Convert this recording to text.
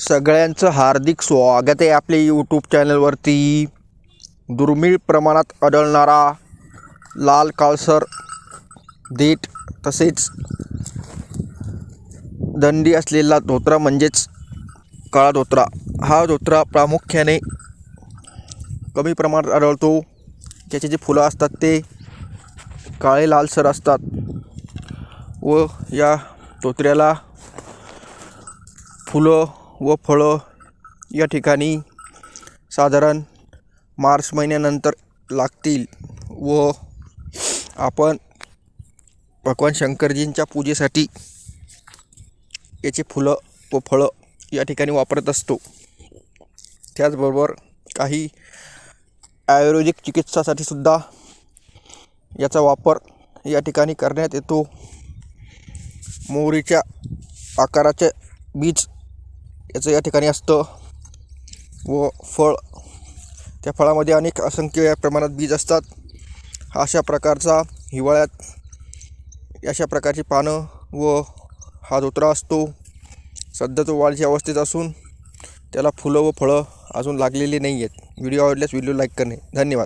सगळ्यांचं हार्दिक स्वागत आहे आपल्या यूट्यूब चॅनलवरती दुर्मिळ प्रमाणात आढळणारा लाल काळसर देठ तसेच दंडी असलेला धोत्रा म्हणजेच काळा धोत्रा. हा धोत्रा प्रामुख्याने कमी प्रमाणात आढळतो. त्याचे जे फुलं असतात ते काळे लालसर असतात. व या धोत्र्याला फुलं व फळं या ठिकाणी साधारण मार्च महिन्यानंतर लागतील व आपण भगवान शंकरजींच्या पूजेसाठी याची फुलं व फळं या ठिकाणी वापरत असतो. त्याचबरोबर काही आयुर्वेदिक चिकित्सासाठी सुद्धा याचा वापर या ठिकाणी करण्यात येतो. मोहरीच्या आकाराचे बीज याचं या ठिकाणी असतं. व फळ त्या फळामध्ये अनेक असंख्य या प्रमाणात बीज असतात. अशा प्रकारचा हिवाळ्यात अशा प्रकारची पानं व हा धोत्रा असतो. सध्या तो वाढीच्या अवस्थेत असून त्याला फुलं व फळं अजून लागलेली नाही आहेत व्हिडिओ आवडल्यास व्हिडिओ लाईक करणे. धन्यवाद.